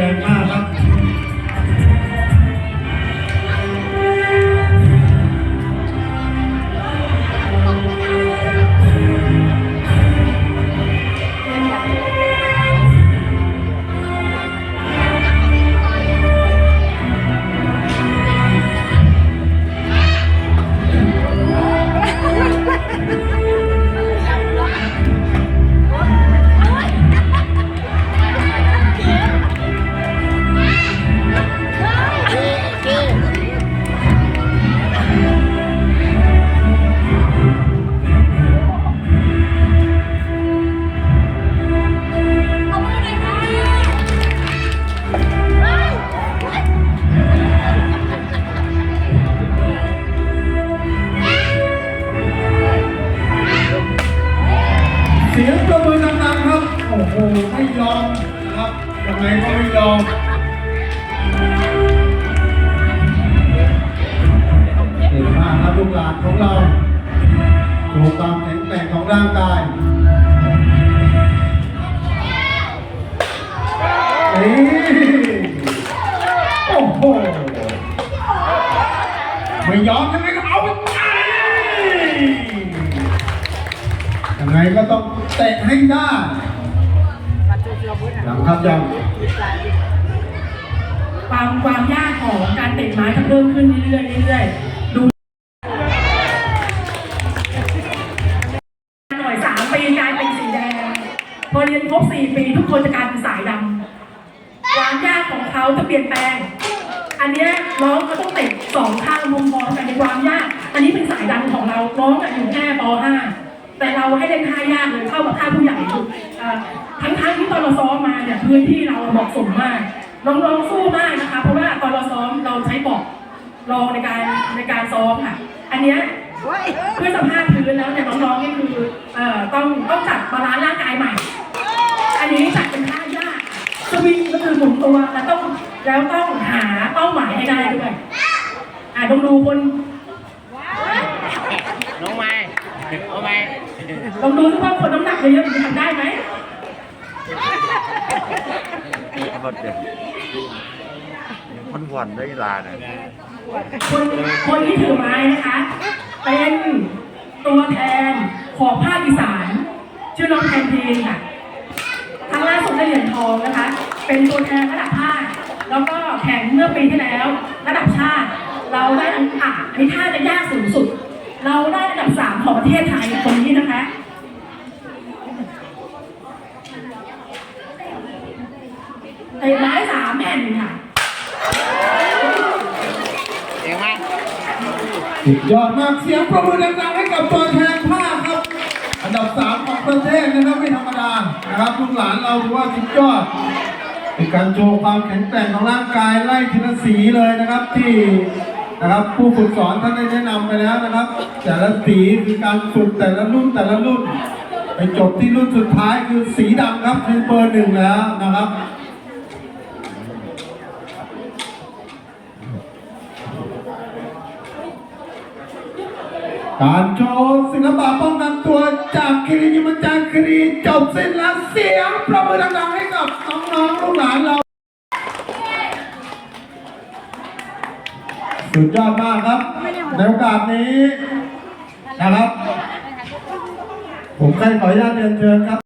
แปลง ไม่ยอมนะครับยังไงก็ไม่ยอมเก่งมากครับลูกหลานของเราโชว์ความแข็งแกร่งของร่างกายโอ้โหไม่ยอมยังไงก็เอาไปยังไงก็ต้องเตะให้ได้ ยังครับยังความความยากของการเตะไม้ก็เพิ่มขึ้นเรื่อยๆเรื่อยๆดูหน่อยสามปีกลายเป็นสีแดง พอเรียนครบสี่ปีทุกคนจะกลายเป็นสายดำความยากของเขาจะเปลี่ยนแปลง อันนี้น้องก็ต้องเตะสองข้างพร้อมๆกันในความยาก อันนี้เป็นสายดำของเราน้องอะอยู่แค่ป .5 แต่เราให้เล่นท่ายากเลยเข้ากับท่าผู้ใหญ่เอ่อทั้งๆที่ตอนเราซ้อมมาเนี่ยพื้นที่เราเหมาะสมมากน้องๆสู้มากนะคะ เพราะว่าตอนเราซ้อมเราใช้บอกรองในการในการซ้อมค่ะ อันเนี้ยเพื่อสภาพพื้นแล้วเนี่ยน้องๆนี่คือเอ่อต้องต้องจัดบาลานซ์ร่างกายใหม่ อันนี้จัดเป็นท่ายากสวิงก็คือหมุนตัวแล้วต้องแล้วต้องหาเป้าหมายให้ได้ด้วยอะลองดูคนองไม้น้อง ไม้ลองดูซิว่าคนน้ำหนักเยอะๆมันจะทำได้ไหมหมดเลยมันหวันได้ลาเนี่ยคนคนที่ถือไม้นะคะ เป็นตัวแทนของภาคอีสาน ชื่อน้องแทนเพลงค่ะครั้งล่าสุดได้เหรียญทองนะคะ เป็นตัวแทนระดับภาคแล้วก็แข่งเมื่อปีที่แล้ว ระดับชาติ เราได้อันอะอันนี้ท่าจะยากสูงสุด เราได้อันดับสามของประเทศไทยคนนี้นะคะเตะไม้สามแผ่นค่ะเก่งมากสุดยอดมากเสียงประมือดังๆให้กับตัวแทนภาคครับ อันดับสามของประเทศนะครับไม่ธรรมดานะครับลูกหลานเราถือว่าสุดยอดเป็นการโชว์ความแข็งแกร่งของร่างกายไล่ทีละสีเลยนะครับที่ นะครับ ผู้ฝึกสอนท่านได้แนะนำไปแล้วนะครับ แต่ละสีคือการฝึกแต่ละรุ่นแต่ละรุ่น ไปจบที่รุ่นสุดท้ายคือสีดำครับคือเบอร์หนึ่งแล้วนะครับการโชว์ศิลปะป้องกันตัวจากคิริยิมจารคิรีจบสิ้นแล้วเสียงประมือดังๆให้กับน้องๆลูกหลานเรา สุดยอดมากครับ ในโอกาสนี้นะครับ ผมใครขออนุญาตเรียนเชิญครับ